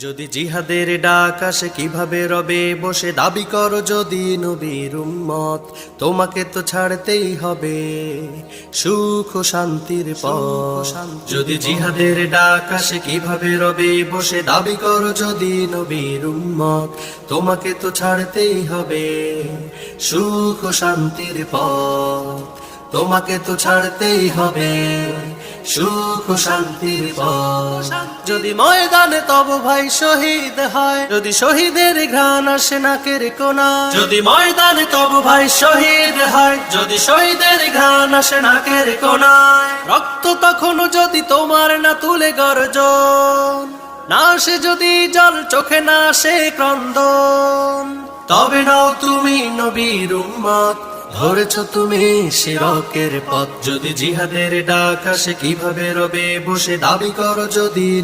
যদি জিহাদের ডাক আসে কীভাবে রবে বসে? দাবি করো যদি নবীর উম্মত তোমাকে তো ছাড়তেই হবে। সুখ ও শান্তির পথ। যদি জিহাদের ডাক আসে কীভাবে রবে বসে? দাবি করো যদি নবীর উম্মত তোমাকে তো ছাড়তেই হবে। সুখ ও শান্তির পথ। তোমাকে তো ছাড়তেই হবে। সুখ শান্তির পথ। যদি ময়দানে তব ভাই শহীদ হয়, যদি শহীদের ঘ্রাণ আসে নাকের কোনা যদি ময়দানে তব ভাই শহীদ হয়, যদি শহীদের ঘ্রাণ আসে নাকের কোনায় রক্ত তখনও যদি তোমার না তুলে গর্জন, না আসে যদি জল, চোখে না আসে ক্রন্দন। তবে নাও তুমি নবীর উম্মত ধরেছ তুমি শিরকের পথ যদি জিহাদের ডাক আসে কীভাবে রবে? বসে দাবি করো যদি